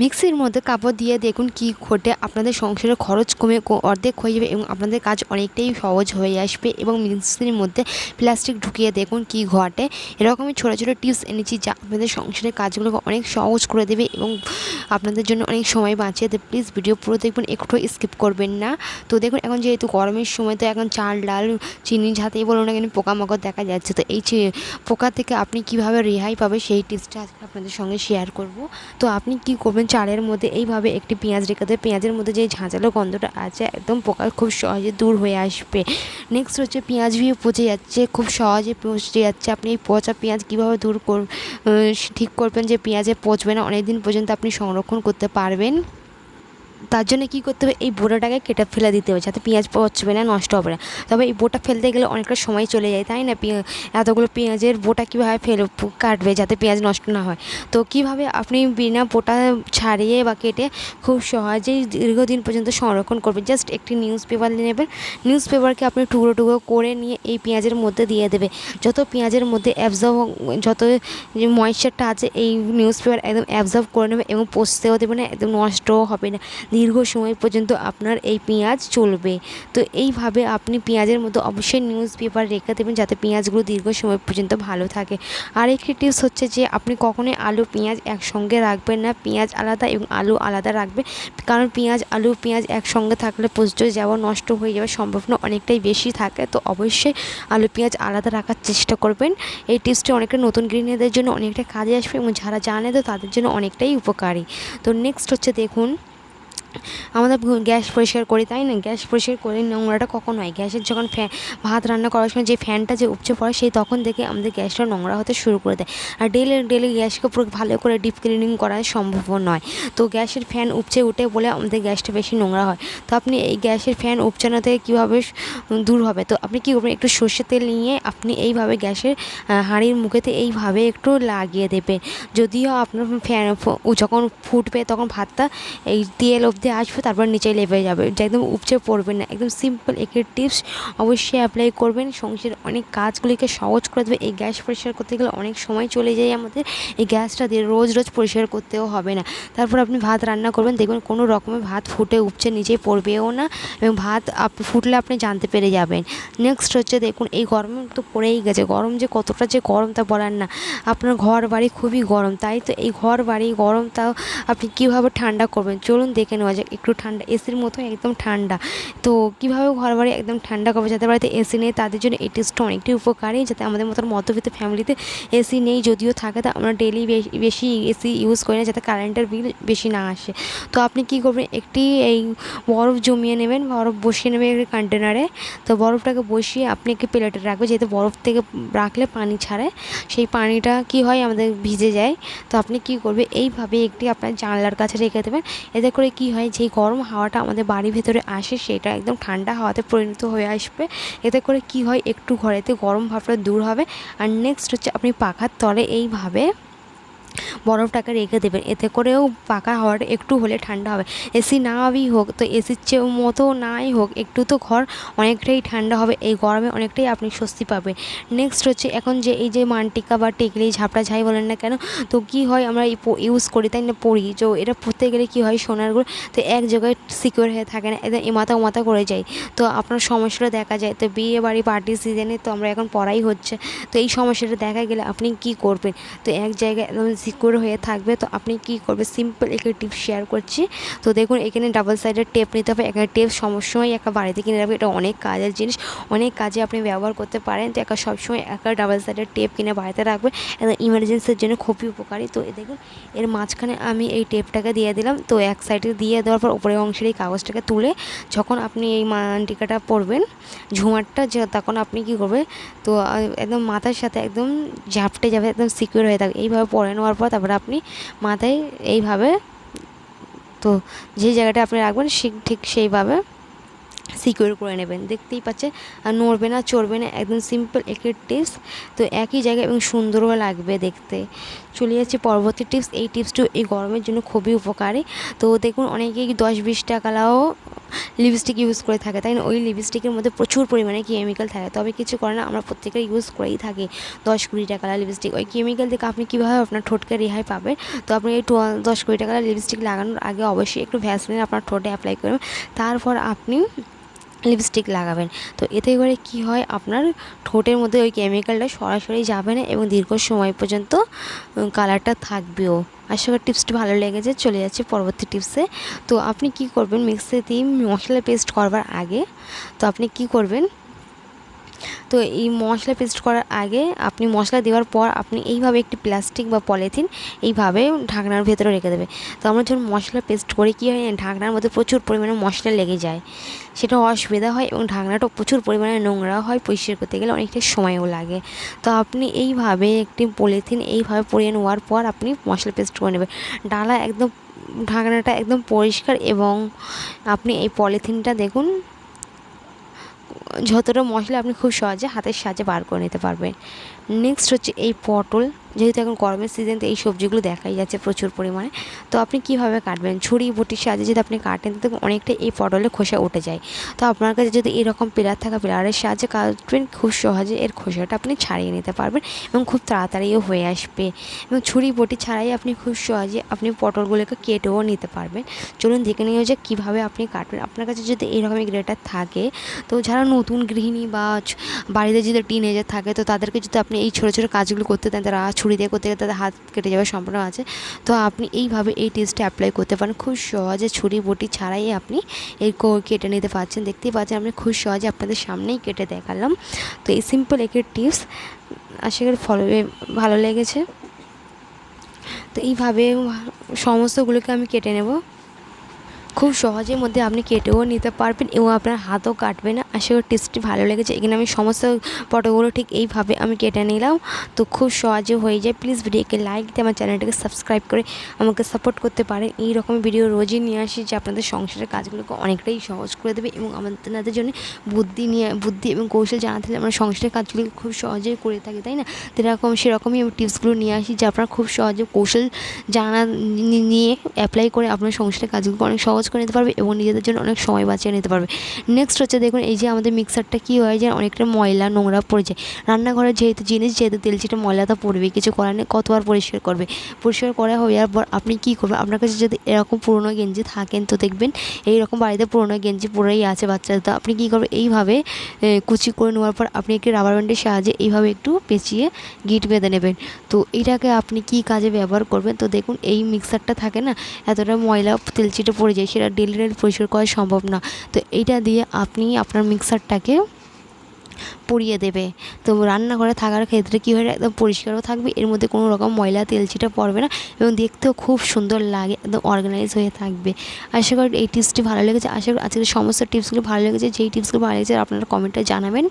মিক্সির মধ্যে কাপড় দিয়ে দেখুন কি ঘটে, আপনাদের সংসারের খরচ কমে অর্ধেক হয়ে যাবে এবং আপনাদের কাজ অনেকটাই সহজ হয়ে আসবে এবং মিক্সির মধ্যে প্লাস্টিক ঢুকিয়ে দেখুন কি ঘটে। এরকমই ছোটো ছোটো টিপস এনেছি যা আপনাদের সংসারের কাজগুলোকে অনেক সহজ করে দেবে এবং আপনাদের জন্য অনেক সময় বাঁচিয়ে দেবে। প্লিজ ভিডিও পুরো দেখবেন, একটু স্কিপ করবেন না। তো দেখুন, এখন যেহেতু গরমের সময়, তো এখন চাল, ডাল, চিনি যাতেই বলুন না কেন পোকামাকড় দেখা যাচ্ছে। তো এই পোকা থেকে আপনি কীভাবে রেহাই পাবে সেই টিপসটা আজকে আপনাদের সঙ্গে শেয়ার করব। তো আপনি কি করবেন চালের মধ্যে এইভাবে একটি পেঁয়াজ রেখে দেবে। পেঁয়াজের মধ্যে যে ঝাঁঝালো গন্ধটা আছে, একদম পোকা খুব সহজে দূর হয়ে আসবে। নেক্সট হচ্ছে পেঁয়াজ ভিউ পচে যাচ্ছে, খুব সহজে পচে যাচ্ছে। আপনি এই পচা পেঁয়াজ কীভাবে দূর কর ঠিক করবেন যে পেঁয়াজে পচবে না অনেক দিন পর্যন্ত আপনি সংরক্ষণ করতে পারবেন। তার জন্য কী করতে হবে? এই বোটাটাকে কেটে ফেলে দিতে হবে যাতে পেঁয়াজ পচবে না, নষ্ট হবে না। তবে এই বোটা ফেলতে গেলে অনেকটা সময় চলে যায়, তাই না? এতগুলো পেঁয়াজের বোটা কীভাবে ফেলে কাটবে যাতে পেঁয়াজ নষ্ট না হয়? তো কীভাবে আপনি বিনা বোটা ছাড়িয়ে বা কেটে খুব সহজেই দীর্ঘদিন পর্যন্ত সংরক্ষণ করবেন? জাস্ট একটি নিউজ পেপার নেবেন। নিউজ পেপারকে আপনি টুকরো টুকরো করে নিয়ে এই পেঁয়াজের মধ্যে দিয়ে দেবে। যত পেঁয়াজের মধ্যে অ্যাবজর্ব যত যে ময়েশ্চারটা আছে, এই নিউজ পেপার একদম অ্যাবজর্ব করে নেবে এবং পচতেও দেবে না, একদম নষ্টও হবে না। দীর্ঘ সময় পর্যন্ত আপনার এই পেঁয়াজ চলবে। তো এইভাবে আপনি পেঁয়াজের মধ্যে অবশ্যই নিউজ পেপার রেখে দেবেন যাতে পেঁয়াজগুলো দীর্ঘ সময় পর্যন্ত ভালো থাকে। আর একটি টিপস হচ্ছে যে, আপনি কখনোই আলু, পেঁয়াজ একসঙ্গে রাখবেন না। পেঁয়াজ আলাদা এবং আলু আলাদা রাখবে কারণ পেঁয়াজ, আলু, পেঁয়াজ একসঙ্গে থাকলে পচতে যাওয়া নষ্ট হয়ে যাওয়ার সম্ভাবনা অনেকটাই বেশি থাকে। তো অবশ্যই আলু, পেঁয়াজ আলাদা রাখার চেষ্টা করবেন। এই টিপসটি অনেকটা নতুন গৃহিণীদের জন্য অনেকটা কাজে আসবে এবং যারা জানে তো তাদের জন্য অনেকটাই উপকারী। তো নেক্সট হচ্ছে দেখুন আমাদের গ্যাস পরিষ্কার করি, তাই না? গ্যাস পরিষ্কার করে নোংরাটা কখন হয়? গ্যাসের যখন ফ্যান ভাত রান্না করার সময় যে ফ্যানটা যে উপচে পড়ে, সেই তখন থেকে আমাদের গ্যাসটা নোংরা হতে শুরু করে দেয়। আর ডেলি ডেলি গ্যাসকে পুরো ভালো করে ডিপ ক্লিনিং করা সম্ভব নয়। তো গ্যাসের ফ্যান উপচে উঠে বলে আমাদের গ্যাসটা বেশি নোংরা হয়। তো আপনি এই গ্যাসের ফ্যান উপচানো থেকে কীভাবে দূর হবে? তো আপনি কী করবেন? একটু সর্ষের তেল নিয়ে আপনি এইভাবে গ্যাসের হাঁড়ির মুখেতে এইভাবে একটু লাগিয়ে দেবেন। যদিও আপনার ফ্যান যখন ফুটবে তখন ভাতটা এই তেল অবধি আসবে, তারপর নিচে লেবে যাবে। একদম উপচে পড়বে না। একদম সিম্পল একটি টিপস অবশ্যই অ্যাপ্লাই করবেন। সংসারের অনেক কাজগুলিকে সহজ করে দেবে। এই গ্যাস পরিষ্কার করতে গেলে অনেক সময় চলে যায় আমাদের। এই গ্যাসটা দিয়ে রোজ রোজ পরিষ্কার করতেও হবে না। তারপর আপনি ভাত রান্না করবেন। দেখবেন কোনো রকমের ভাত ফুটে উপচে নিচে পড়বেও না এবং ভাত আপ, ফুটলে আপনি জানতে পেরে যাবেন। নেক্সট হচ্ছে দেখুন, এই গরম তো পড়েই গেছে। গরম যে কতটা যে গরম তা বলার না। আপনার ঘর বাড়ি খুবই গরম। তাই তো এই ঘর বাড়ি গরম তাও আপনি কীভাবে ঠান্ডা করবেন? চলুন দেখে নেওয়া যাক একটু ঠান্ডা এসির মতো একদম ঠান্ডা। তো কীভাবে ঘর বাড়ি একদম ঠান্ডা করবে? যাদের বাড়িতে এসি নেই, তাদের জন্য এই টিপসটা অনেকটাই উপকারী, যাতে আমাদের মতন মধ্যবিত্ত ফ্যামিলিতে এসি নেই যদিও থাকে, তা আমরা ডেলি বেশি এসি ইউজ করি না, যাতে কারেন্টের বিল বেশি না আসে। তো আপনি কী করবেন? একটি এই বরফ জমিয়ে নেবেন, বরফ বসিয়ে নেবেন একটি কন্টেনারে তো বরফটাকে বসিয়ে আপনি একটি প্লেটে রাখবেন, যেহেতু বরফ থেকে রাখলে পানি ছাড়ে, সেই পানিটা কি হয়? আমাদের ভিজে যায়। তো আপনি কি করবে এইভাবে একটি আপনার জানলার কাছে রেখে দেবেন। এতে করে কি হয়? যেই গরম হাওয়াটা আমাদের বাড়ির ভেতরে আসে, সেটা একদম ঠান্ডা হাওয়াতে পরিণত হয়ে আসবে। এতে করে কি হয়? একটু ঘরেতে গরম ভাবটা দূর হবে। আর নেক্সট হচ্ছে আপনি পাখার তলে এইভাবে বরফটাকে রেখে দেবেন। এতে করেও পাকা হাওয়াটা একটু হলে ঠান্ডা হবে। এসি নাই হোক, তো এসির চেয়ে মতো নাই হোক, একটু তো ঘর অনেকটাই ঠান্ডা হবে। এই গরমে অনেকটাই আপনি স্বস্তি পাবেন। নেক্সট হচ্ছে এখন যে এই যে মানটিকা বা টেকলি, ঝাপটা ঝাই বলেন না কেন, তো কি হয় আমরা ইউজ করি তাই না পড়ি। তো এটা পড়তে গেলে কি হয় সোনারগুলো তো এক জায়গায় সিকিউর হয়ে থাকে না একদম এমাথা ওমাথা করে যায়। তো আপনার সমস্যাটা দেখা যায়, তো বিয়ে বাড়ি পার্টি সিজনে তো আমরা এখন পড়াই হচ্ছে। তো এই সমস্যাটা দেখা গেলে আপনি কি করবেন? তো এক জায়গায় সিকিউর হয়ে থাকবে, তো আপনি কি করবে সিম্পল একটি টিপ শেয়ার করছি। তো দেখুন, এখানে ডাবল সাইডের টেপ নিতে হবে। এখানে টেপ সবসময় একা বাড়িতে কিনে রাখবে। এটা অনেক কাজের জিনিস। অনেক কাজে আপনি ব্যবহার করতে পারেন। তো একা সবসময় একা ডাবল সাইডের টেপ কিনে বাড়িতে রাখবে। একদম ইমার্জেন্সির জন্য খুবই উপকারী। তো দেখুন, এর মাঝখানে আমি এই টেপটাকে দিয়ে দিলাম। তো এক সাইডে দিয়ে দেওয়ার পর উপরের অংশের এই কাগজটাকে তুলে যখন আপনি এই মানটিকাটা পরবেন, ঝুমারটা তখন আপনি কি করবে তো একদম মাথার সাথে একদম ঝাপটে যাবে একদম সিকিউর হয়ে থাকবে। এইভাবে পরে নেওয়ার পর তারপরে আপনি মাথায় এইভাবে তো যে জায়গাটা আপনি রাখবেন ঠিক সেইভাবে সিকিউর করে নেবেন। দেখতেই পাচ্ছেন, আর নড়বে না, চড়বে না, একদম সিম্পল একটি টিপস তো একই জায়গায় এবং সুন্দরও লাগবে দেখতে। চলে যাচ্ছে পরবর্তী টিপস এই টিপসটিও এই গরমের জন্য খুবই উপকারী। তো দেখুন, অনেকেই দশ বিশ টাকালাও লিপস্টিক ইউজ করে থাকে, তাই না? ওই লিপস্টিকের মধ্যে প্রচুর পরিমাণে কেমিক্যাল থাকে। তবে কিছু করে না, আমরা প্রত্যেকে ইউজ করেই থাকি। দশ কুড়ি টাকার লিপস্টিক ওই কেমিক্যাল থেকে আপনি কীভাবে আপনার ঠোঁটকে রেহাই পাবেন? তো আপনি এই দশ কুড়ি টাকার লিপস্টিক লাগানোর আগে অবশ্যই একটু ভ্যাসলিন আপনার ঠোঁটে অ্যাপ্লাই করবেন। তারপর আপনি লিপস্টিক লাগাবেন। তো এতে করে কি হয়? আপনার ঠোঁটের মধ্যে ওই কেমিক্যালটা সরাসরি যাবে না এবং দীর্ঘ সময় পর্যন্ত কালারটা থাকবেও। আশা করি টিপসটি ভালো লেগেছে। চলে যাচ্ছে পরবর্তী টিপসে তো আপনি কি করবেন? মিক্সিতে মশলা পেস্ট করবার আগে, তো আপনি কি করবেন? তো এই মশলা পেস্ট করার আগে আপনি মশলা দেওয়ার পর আপনি এইভাবে একটি প্লাস্টিক বা পলিথিন এইভাবে ঢাকনার ভেতরে রেখে দেবে তো আমরা যখন মশলা পেস্ট করি, কী হয়, ঢাকনার মধ্যে প্রচুর পরিমাণে মশলা লেগে যায়। সেটা অসুবিধা হয় এবং ঢাকনাটা প্রচুর পরিমাণে নোংরা হয়, পরিষ্কার করতে গেলে অনেকটা সময়ও লাগে। তো আপনি এইভাবে একটি পলিথিন এইভাবে পরিয়ে নেওয়ার পর আপনি মশলা পেস্ট করে নেবেন। ডালা একদম, ঢাকনাটা একদম পরিষ্কার এবং আপনি এই পলিথিনটা দেখুন যতটা মশলা আপনি খুব সহজে হাতের সাহায্যে বার করে নিতে পারবেন। নেক্সট হচ্ছে এই পটল। যেহেতু এখন গরমের সিজন তো এই সবজিগুলো দেখাই যাচ্ছে প্রচুর পরিমাণে। তো আপনি কীভাবে কাটবেন? ছুরি বটির সাহায্যে যদি আপনি কাটেন তো অনেকটা এই পটলের খোসা উঠে যায়। তো আপনার কাছে যদি এরকম পিলার থাকা পিলারের সাহায্যে কাটবেন, খুব সহজে এর খোসাটা আপনি ছাড়িয়ে নিতে পারবেন এবং খুব তাড়াতাড়িও হয়ে আসবে। এবং ছুরি বটি ছাড়াই আপনি খুব সহজে আপনি পটলগুলোকে কেটেও নিতে পারবেন। চলুন দেখে নিয়ে যে কীভাবে আপনি কাটবেন। আপনার কাছে যদি এরকমই গ্রেটার থাকে, তো যারা নতুন গৃহিণী বা বাড়িতে যদি টিনেজার থাকে, তো তাদেরকে যদি আপনি এই ছোটো ছোটো কাজগুলো করতে দেন, তারা ছুরি দিয়ে করতে গেলে তাদের হাত কেটে যাওয়ার সম্ভাবনা আছে। তো আপনি এইভাবে এই টিপসটা অ্যাপ্লাই করতে পারেন। খুব সহজে ছুরি বটি ছাড়াই আপনি এই কেটে নিতে পারছেন। দেখতেই পাচ্ছেন আমি খুব সহজে আপনাদের সামনেই কেটে দেখালাম। তো এই সিম্পল একটি টিপস আশা করি ফলো ভালো লেগেছে। তো এইভাবে সমস্তগুলোকে আমি কেটে নেব। খুব সহজের মধ্যে আপনি কেটেও নিতে পারবেন এবং আপনার হাতও কাটবে না। আশা করি টিপসটি ভালো লেগেছে। এখানে আমি সমস্ত ফটোগুলো ঠিক এইভাবে আমি কেটে নিলাম। তো খুব সহজে হয়ে যায়। প্লিজ ভিডিওকে লাইক দিয়ে আমার চ্যানেলটাকে সাবস্ক্রাইব করে আমাকে সাপোর্ট করতে পারেন। এই রকম ভিডিও রোজই নিয়ে আসি যে আপনাদের সংসারের কাজগুলোকে অনেকটাই সহজ করে দেবে এবং আমাদের জন্য বুদ্ধি নিয়ে, বুদ্ধি এবং কৌশল জানাতে হলে আমরা সংসারের কাজগুলোকে খুব সহজেই করে থাকি, তাই না? তো এরকম, সেরকমই আমি টিপসগুলো নিয়ে আসি যে আপনারা খুব সহজে কৌশল জানা নিয়ে অ্যাপ্লাই করে আপনার সংসারের কাজগুলো অনেক সহজ করে নিতে পারবে এবং নিজেদের জন্য অনেক সময় বাঁচিয়ে নিতে পারবে। নেক্সট হচ্ছে দেখুন এই যে আমাদের মিক্সারটা কী হয় যে অনেকটা ময়লা, নোংরা পড়ে যায়। রান্নাঘরের যেহেতু জিনিস, যেহেতু তেলচিটে ময়লা তো পড়বে কিছু করার নেই, কতবার পরিষ্কার করবে? পরিষ্কার করা হয়ে যাওয়ার পর আপনি কী করবেন? আপনার কাছে যদি এরকম পুরনো গেঞ্জি থাকেন তো দেখবেন এইরকম বাড়িতে পুরনো গেঞ্জি পরেই আছে বাচ্চাদের তো আপনি কী করবেন? এইভাবে কুচি করে নেওয়ার পর আপনি একটি রাবার ব্যান্ডের সাহায্যে এইভাবে একটু পেঁচিয়ে গিট বেঁধে নেবেন। তো এটাকে আপনি কি কাজে ব্যবহার করবেন? তো দেখুন, এই মিক্সারটা থাকে না, এতটা ময়লা, তেলচিটে পড়ে যায়, সেটা ডেলি ডেলি পরিষ্কার করা সম্ভব না। তো এইটা দিয়ে আপনি আপনার মিক্সারটাকে পরিয়ে দেবে। তো রান্নাঘরে থাকার ক্ষেত্রে কী হয়, একদম পরিষ্কারও থাকবে, এর মধ্যে কোনো রকম ময়লা, তেল ছিটা পড়বে না এবং দেখতেও খুব সুন্দর লাগে, একদম অর্গানাইজ হয়ে থাকবে। আশা করি এই টিপসটি ভালো লেগেছে। আশা করি আজকের সমস্ত টিপসগুলো ভালো লেগেছে। যেই টিপসগুলো ভালো লেগেছে আপনারা কমেন্টে জানাবেন।